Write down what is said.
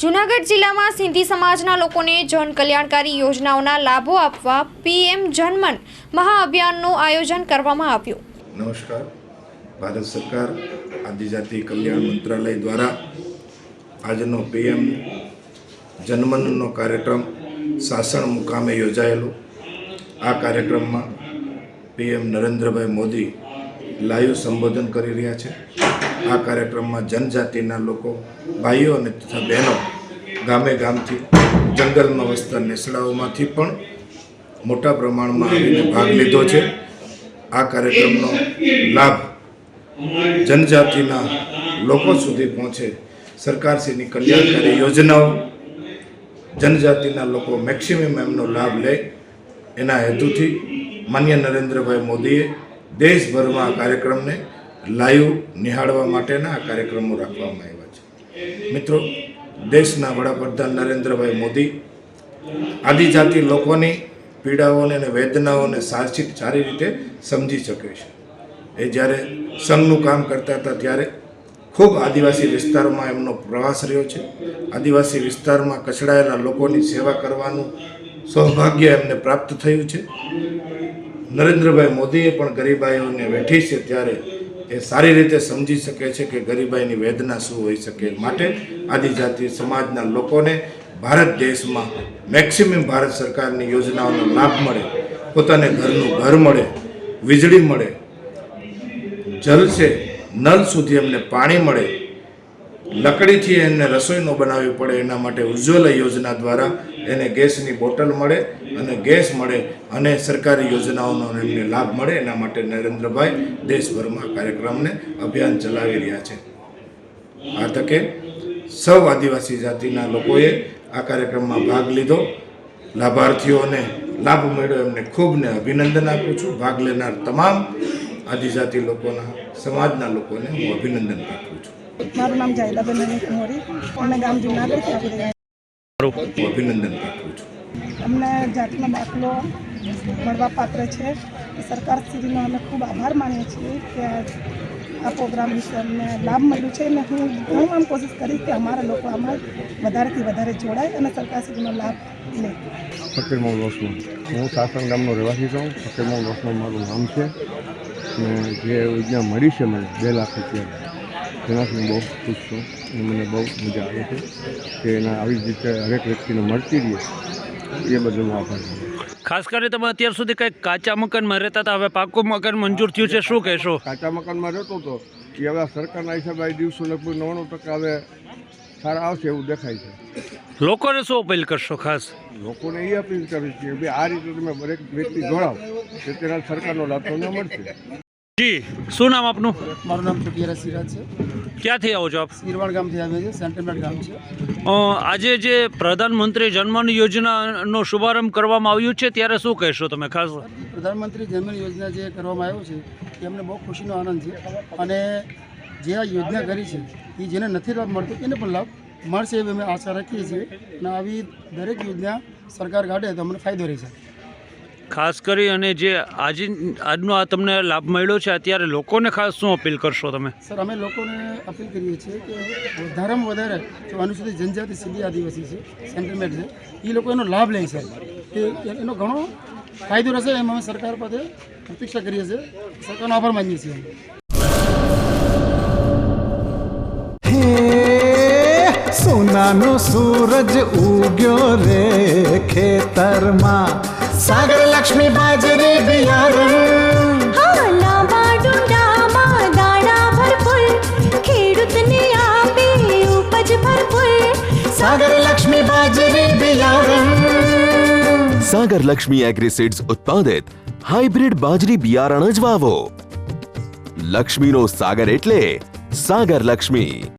જૂનાગઢ જિલ્લામાં સિંધી સમાજના લોકોને જન કલ્યાણકારી યોજનાઓના લાભો આપવા પીએમ જનમન મહાઅભિયાનનું આયોજન કરવામાં આવ્યું. નમસ્કાર. ભારત સરકાર, આદિજાતિ કલ્યાણ મંત્રાલય દ્વારા આજનો પીએમ જનમનનો કાર્યક્રમ સાસણ મુકામે યોજાયેલો. આ કાર્યક્રમમાં પીએમ નરેન્દ્રભાઈ મોદી લાઈવ સંબોધન કરી રહ્યા છે. આ કાર્યક્રમમાં જનજાતિના લોકો, ભાઈઓ અને તથા બહેનો ગામે ગામથી જંગલમાં વસતા નેસડાઓમાંથી પણ મોટા પ્રમાણમાં આવીને ભાગ લીધો છે. આ કાર્યક્રમનો લાભ જનજાતિના લોકો સુધી પહોંચે સરકારશ્રીની કલ્યાણકારી યોજનાઓ જનજાતિના લોકો મેક્સિમમ એમનો લાભ લે એના હેતુથી માન્ય નરેન્દ્રભાઈ મોદીએ દેશભરમાં આ કાર્યક્રમને લાઈવ નિહાળવા માટેના કાર્યક્રમો રાખવામાં આવ્યા છે. મિત્રો, દેશના વડાપ્રધાન નરેન્દ્રભાઈ મોદી આદિજાતિ લોકોની પીડાઓને અને વેદનાઓને સાહસિક સારી રીતે સમજી શકે છે. એ જ્યારે સંઘનું કામ કરતા હતા ત્યારે ખૂબ આદિવાસી વિસ્તારમાં એમનો પ્રવાસ રહ્યો છે. આદિવાસી વિસ્તારમાં કચડાયેલા લોકોની સેવા કરવાનું સૌભાગ્ય એમને પ્રાપ્ત થયું છે. નરેન્દ્રભાઈ મોદીએ પણ ગરીબાઈઓને વેઠી છે ત્યારે એ સારી રીતે સમજી શકે છે કે ગરીબાઈની વેદના શું હોઈ શકે માટે આદિજાતિ સમાજના લોકોને ભારત દેશમાં મેક્સિમમ ભારત સરકારની યોજનાઓનો લાભ મળે, પોતાને ઘરનું ઘર મળે, વીજળી મળે, જલ છે નળ સુધી એમને પાણી મળે લકડીથી એમને રસોઈ બનાવવી પડે, એના માટે ઉજ્જવલા યોજના દ્વારા એને ગેસની બોટલ મળે અને ગેસ મળે અને સરકારી યોજનાઓનો એમને લાભ મળે. એના માટે નરેન્દ્રભાઈ દેશભરમાં કાર્યક્રમને અભિયાન ચલાવી રહ્યા છે. આ તકે સૌ આદિવાસી જાતિના લોકોએ આ કાર્યક્રમમાં ભાગ લીધો. લાભાર્થીઓને લાભ મળ્યો એમને ખૂબને અભિનંદન આપું છું. ભાગ લેનાર તમામ આદિજાતિ લોકોના, સમાજના લોકોને હું અભિનંદન આપું છું. મારું નામ જાયદાબેન કુંવરી. અમે ગામ જુનાગઢથી આપણે અભિનંદન અમને જાતનો દાખલો મળવા પાત્ર છે. સરકારશ્રીનો અમે ખૂબ આભાર માનીએ છીએ કે આ પ્રોગ્રામ વિશે અમને લાભ મળ્યો છે અને હું હું આમ કોશિશ કરીશ કે અમારા લોકો આમાં વધારેથી વધારે જોડાય અને સરકારશ્રીનો લાભ લે. ફકીરમોલ મોહમ્મદ હું સાસણ ગામનો રહેવાસી છું. ફકીરમોલ મોહમ્મદ મારું નામ છે. અને જે યોજના મળી છે મને બે લાખ રૂપિયા તેનાથી હું બહુ ખુશ છું અને મને બહુ મજા આવે છે કે એના આવી જ રીતે હરેક વ્યક્તિને મળતી રહે. એ બદલ હું આભાર ખાસ કરીને તમે અત્યાર સુધી કંઈક કાચા મકાનમાં રહેતા હતા હવે પાકું મકાન મંજૂર થયું છે શું કહેશો? કાચા મકાનમાં રહેતો હતો એ હવે સરકારના હિસાબે આ દિવસો લગભગ નવ્વાણું ટકા હવે સારા આવશે એવું દેખાય છે. લોકોને શું અપીલ કરશો ખાસ? લોકોને એ અપીલ કરીશ છે કે ભાઈ આ રીતે તમે દરેક વ્યક્તિ જોડાવ કે તેના સરકારનો લાભ તમને મળશે. જી શું નામ આપનું? મારું નામ ચુટિયા સિરાજ છે. ક્યાંથી આવો છો આપ? સિરવાડ ગામથી આવીએ છીએ સેન્ટરમેન્ટ ગામ છે. આજે જે પ્રધાનમંત્રી જન્મન યોજનાનો શુભારંભ કરવામાં આવ્યું છે ત્યારે શું કહેશો તમે ખાસ? પ્રધાનમંત્રી જનમન યોજના જે કરવામાં આવ્યો છે એ અમને બહુ ખુશીનો આનંદ છે. અને જે આ યોજના કરી છે એ જેને નથી લાભ મળતો એને પણ લાભ મળશે એવી અમે આશા રાખીએ છીએ. અને આવી દરેક યોજના સરકાર કાઢે તો અમને ફાયદો રહેશે. ખાસ કરી અને જે આજે આજનો આ તમને લાભ મળ્યો છે અત્યારે લોકોને ખાસ શું અપીલ કરશો તમે? સર અમે લોકોને અપીલ કરીએ છીએ કે વધારેમાં વધારે જો અનુસૂચિત જનજાતિ સીધી આદિવાસી છે સેન્ટરમેન્ટ છે એ લોકો એનો લાભ લે છે. કે એનો ઘણો ફાયદો રહેશે એમ અમે સરકાર પાસે પ્રતીક્ષા કરીએ છીએ. સરકારનો આભાર માનીએ છીએ સોનાનો સૂરજ ઉગ્યો રે ખેતરમાં. સાગર લક્ષ્મી બાજરી બિયારણ લાંબા ડુંડામાં દાણા ભરપૂર ખેડૂતને આપે ઉપજ ભરપૂર સાગર લક્ષ્મી બાજરી બિયારણ સાગર લક્ષ્મી એગ્રીસીડ્સ ઉત્પાદિત હાઇબ્રિડ બાજરી બિયારણ જ વાવો લક્ષ્મીનો સાગર એટલે સાગર લક્ષ્મી